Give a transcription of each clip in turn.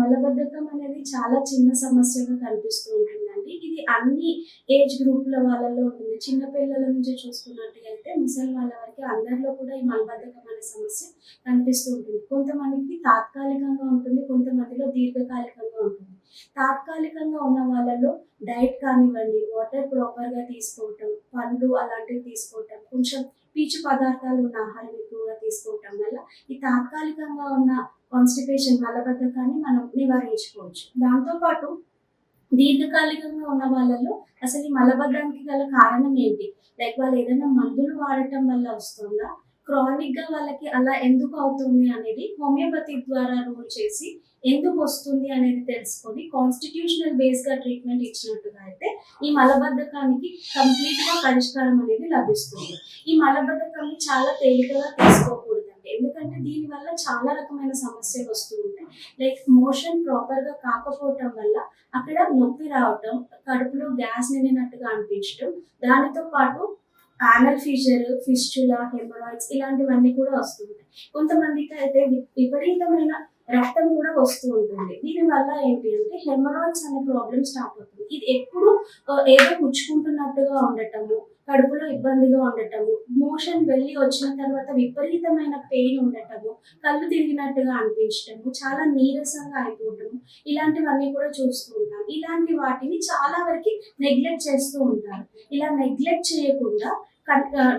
మలబద్ధకం అనేది చాలా చిన్న సమస్యగా కనిపిస్తూ ఉంటుందండి. ఇది అన్ని ఏజ్ గ్రూపుల వాళ్ళలో ఉంటుంది. చిన్న పిల్లల నుంచి చూసుకున్నట్టుగా ముసలి వాళ్ళ వరకు అందరిలో కూడా ఈ మలబద్ధకం అనే సమస్య కనిపిస్తూ ఉంటుంది. కొంతమందికి తాత్కాలికంగా ఉంటుంది కొంతమందిలో దీర్ఘకాలికంగా ఉంటుంది. తాత్కాలికంగా ఉన్న వాళ్ళలో డైట్ కానివ్వండి వాటర్ ప్రాపర్గా తీసుకోవటం పండ్లు అలాంటివి తీసుకోవటం కొంచెం పీచు పదార్థాలు ఉన్న ఆహారం ఎక్కువగా తీసుకోవటం వల్ల ఈ తాత్కాలికంగా ఉన్న కాన్స్టిపేషన్ మలబద్ధకాన్ని మనం నివారించుకోవచ్చు. దాంతోపాటు దీర్ఘకాలికంగా ఉన్న వాళ్ళలో అసలు ఈ మలబద్ధానికి గల కారణం ఏంటి? లైక్ వాళ్ళు ఏదైనా మందులు వాడటం వల్ల వస్తుందా? క్రానిక్గా వాళ్ళకి అలా ఎందుకు అవుతుంది అనేది హోమియోపతి ద్వారా రూల్ చేసి ఎందుకు వస్తుంది అనేది తెలుసుకొని కాన్స్టిట్యూషనల్ బేస్గా ట్రీట్మెంట్ ఇచ్చినట్టుగా అయితే ఈ మలబద్ధకానికి కంప్లీట్గా పరిష్కారం అనేది లభిస్తుంది. ఈ మలబద్ధకాన్ని చాలా తేలికగా తీసుకోకూడదండి. ఎందుకంటే దీని వల్ల చాలా రకమైన సమస్యలు వస్తూ ఉంటాయి. లైక్ మోషన్ ప్రాపర్గా కాకపోవటం వల్ల అక్కడ నొప్పి రావటం కడుపులో గ్యాస్ నిండినట్టుగా అనిపించడం దానితో పాటు యానల్ ఫీజర్ ఫిస్టులా హెమరాయిడ్స్ ఇలాంటివన్నీ కూడా వస్తుంటాయి కొంతమందికి అయితే వి- విపరీతమైన రక్తం కూడా వస్తూ ఉంటుంది. దీని వల్ల ఏంటి అంటే హెమరాయిడ్స్ అనే ప్రాబ్లమ్ స్టార్ట్ అవుతుంది. ఇది ఎప్పుడు ఏదో పుచ్చుకుంటున్నట్టుగా ఉండటము కడుపులో ఇబ్బందిగా ఉండటము మోషన్ వెళ్ళి వచ్చిన తర్వాత విపరీతమైన పెయిన్ ఉండటము కళ్ళు తిరిగినట్టుగా అనిపించటము చాలా నీరసంగా అయిపోవటము ఇలాంటివన్నీ కూడా చూస్తూ ఉంటాం. ఇలాంటి వాటిని చాలా వరకు నెగ్లెక్ట్ చేస్తూ ఉంటారు. ఇలా నెగ్లెక్ట్ చేయకుండా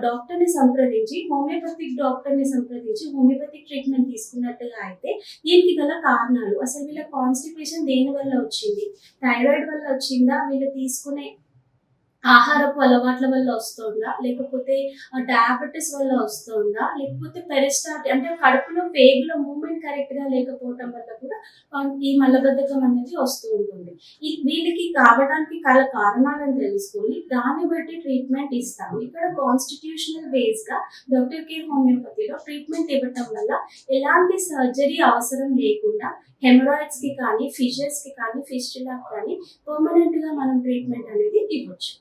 డాక్టర్ని సంప్రదించి హోమియోపతిక్ డాక్టర్ని సంప్రదించి హోమియోపతిక్ ట్రీట్మెంట్ తీసుకున్నట్టుగా అయితే దీనికి గల కారణాలు అసలు వీళ్ళ కాన్స్టిపేషన్ దేని వల్ల వచ్చింది? థైరాయిడ్ వల్ల వచ్చిందా? వీళ్ళు తీసుకునే ఆహారపు అలవాట్ల వల్ల వస్తుందా? లేకపోతే డయాబెటీస్ వల్ల వస్తుందా? లేకపోతే పెరిస్టాటి అంటే కడుపులో పేగుల మూమెంట్ కరెక్ట్గా లేకపోవటం వల్ల కూడా ఈ మలబద్ధకం అనేది వస్తూ ఉంటుంది. ఈ వీళ్ళకి కావడానికి కల కారణాలను తెలుసుకొని దాన్ని బట్టి ట్రీట్మెంట్ ఇస్తాము. ఇక్కడ కాన్స్టిట్యూషనల్ బేస్గా డాక్టర్ కేర్ హోమియోపతిలో ట్రీట్మెంట్ ఇవ్వటం వల్ల ఎలాంటి సర్జరీ అవసరం లేకుండా హెమరాయిడ్స్కి కానీ ఫిషర్స్కి కానీ ఫిస్టులాకి కానీ పర్మనెంట్గా మనం ట్రీట్మెంట్ అనేది ఇవ్వచ్చు.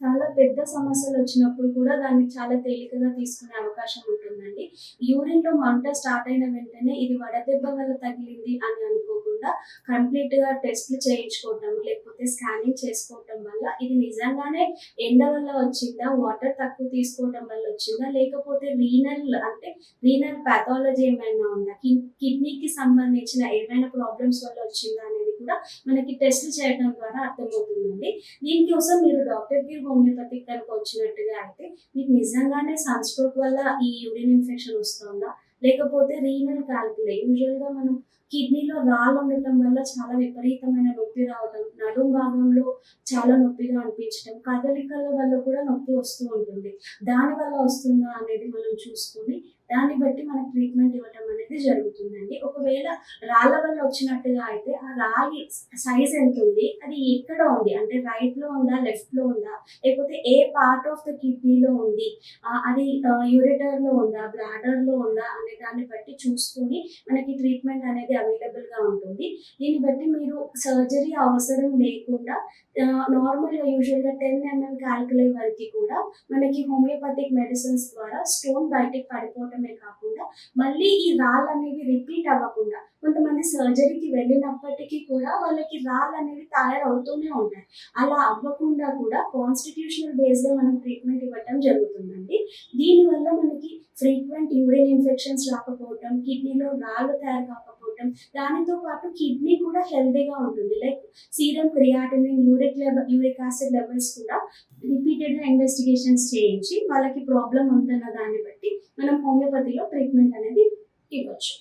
చాలా పెద్ద సమస్యలు వచ్చినప్పుడు కూడా దాన్ని చాలా తేలికగా తీసుకునే అవకాశం ఉంటుందండి. యూరిన్లో మంట స్టార్ట్ అయిన వెంటనే ఇది వడదెబ్బ వల్ల తగిలింది అని అనుకోకుండా కంప్లీట్గా టెస్ట్లు చేయించుకోవటం లేకపోతే స్కానింగ్ చేసుకోవటం వల్ల ఇది నిజంగానే ఎండ వల్ల వచ్చిందా వాటర్ తక్కువ తీసుకోవటం వల్ల వచ్చిందా లేకపోతే రీనల్ అంటే రీనల్ పాథాలజీ ఏమైనా ఉందా? కిడ్నీకి సంబంధించిన ఏమైనా ప్రాబ్లమ్స్ వల్ల వచ్చిందా కూడా మనకి టెస్ట్ చేయడం ద్వారా అర్థమవుతుందండి. దీనికోసం మీరు డాక్టర్కి హోమియోపతిక్ కనుక వచ్చినట్టుగా అయితే మీకు నిజంగానే సన్ స్ట్రోక్ వల్ల ఈ యూరిన్ ఇన్ఫెక్షన్ వస్తుందా? లేకపోతే రీనల్ క్యాల్కులే యూజువల్గా మనం కిడ్నీలో రాళ్ళు ఉండటం వల్ల చాలా విపరీతమైన నొప్పి రావడం నడుం భాగంలో చాలా నొప్పిగా అనిపించడం కదలికల వల్ల కూడా నొప్పి వస్తూ ఉంటుంది. దాని వల్ల వస్తుందా అనేది మనం చూసుకొని దాన్ని బట్టి మనకు ట్రీట్మెంట్ ఇవ్వటం అనేది జరుగుతుందండి. ఒకవేళ రాళ్ళ వల్ల వచ్చినట్టుగా అయితే ఆ రాయి సైజ్ ఎంత ఉంది? అది ఎక్కడ ఉంది. అంటే రైట్లో ఉందా లెఫ్ట్లో ఉందా? లేకపోతే ఏ పార్ట్ ఆఫ్ ద కిడ్నీలో ఉంది? అది యూరిటర్లో ఉందా బ్లాడర్లో ఉందా అనే దాన్ని బట్టి చూసుకొని మనకి ట్రీట్మెంట్ అనేది అవైలబుల్గా ఉంటుంది. దీన్ని బట్టి మీరు సర్జరీ అవసరం లేకుండా నార్మల్గా యూజువల్గా టెన్ ఎంఎం క్యాల్కులే వరకు కూడా మనకి హోమియోపతిక్ మెడిసిన్స్ ద్వారా స్టోన్ బయటికి పడిపోవటమే కాకుండా మళ్ళీ ఈ రాళ్ళు అనేవి రిపీట్ అవ్వకుండా కొంతమంది సర్జరీకి వెళ్ళినప్పటికీ కూడా వాళ్ళకి రాళ్ళు అనేవి తయారవుతూనే ఉంటాయి అలా అవ్వకుండా కూడా కాన్స్టిట్యూషనల్ బేస్గా మనం ట్రీట్మెంట్ ఇవ్వటం జరుగుతుందండి. దీనివల్ల మనకి ఫ్రీక్వెంట్ యూరిన్ ఇన్ఫెక్షన్స్ రాకపోవటం కిడ్నీలో రాళ్ళు తయారు కాకపోవడం కాకపోవటం దానితో పాటు కిడ్నీ కూడా హెల్తీగా ఉంటుంది. Like serum creatinine uric level uric acid levels కూడా రిపీటెడ్గా ఇన్వెస్టిగేషన్స్ చేయించి వాళ్ళకి ప్రాబ్లం ఉందన్న దాన్ని బట్టి మనం హోమియోపతిలో ట్రీట్మెంట్ అనేది ఇవ్వచ్చు.